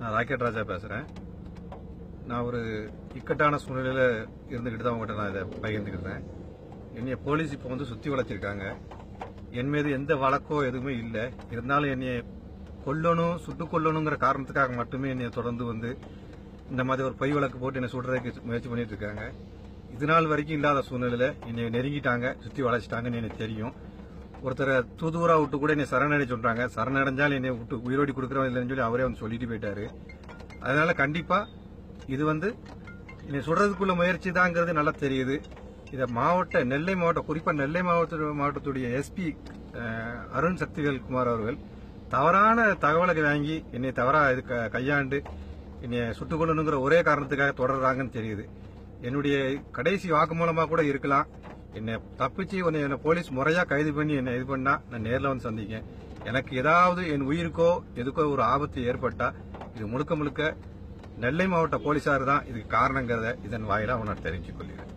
நான் ராக்கெட் ராஜா பேசுகிறேன் நான் ஒரு இக்கட்டான சூழ்நிலையில் இருந்துகிட்டு தான் உங்கள்கிட்ட நான் இதை பகிர்ந்துக்கிட்டேன் என்னைய போலீஸ் இப்போ வந்து சுற்றி வளைச்சிருக்காங்க என் மீது எந்த வழக்கோ எதுவுமே இல்லை. இருந்தாலும் என்னைய கொல்லணும் சுட்டு கொல்லணுங்கிற காரணத்துக்காக மட்டுமே என்னைய தொடர்ந்து வந்து இந்த மாதிரி ஒரு பொய் வழக்கு போட்டு என்னை சுடுறதுக்கு முயற்சி பண்ணிட்டு இருக்காங்க. இது நாள் வரைக்கும் இல்லாத சூழ்நிலையில் என்னை நெருங்கிட்டாங்க சுற்றி வளைச்சிட்டாங்கன்னு எனக்கு தெரியும். ஒருத்தரை தூதுவரா விட்டு கூட என்னை சரணடை சொல்றாங்க. சரணடைஞ்சால் என்னை விட்டு உயிரோடி கொடுக்குறோம் இல்லைன்னு சொல்லி அவரே வந்து சொல்லிட்டு போயிட்டாரு. அதனால கண்டிப்பா இது வந்து என்னை சுடுறதுக்குள்ள முயற்சி தாங்கிறது நல்லா தெரியுது. இதை மாவட்ட நெல்லை மாவட்டம் குறிப்பாக நெல்லை மாவட்ட மாவட்டத்துடைய எஸ்பி அருண் சக்திவேல் குமார் அவர்கள் தவறான தகவலை வாங்கி என்னை தவறாக இது க- கையாண்டு என்னை சுட்டுக் கொள்ளணுங்கிற ஒரே காரணத்துக்காக தொடர்றாங்கன்னு தெரியுது. என்னுடைய கடைசி வாக்குமூலமாக கூட இருக்கலாம். என்னை தப்பிச்சு உன்னை என்னை போலீஸ் முறையாக கைது பண்ணி என்னை இது பண்ணா நான் நேரில் வந்து சந்திக்கேன். எனக்கு ஏதாவது என் உயிருக்கோ எதுக்கோ ஒரு ஆபத்து ஏற்பட்டா இது முழுக்க முழுக்க நெல்லை மாவட்ட போலீசார் தான் இதுக்கு காரணங்கிறத இதன் வாயிலாக உன்னை தெரிஞ்சு கொள்கிறேன்.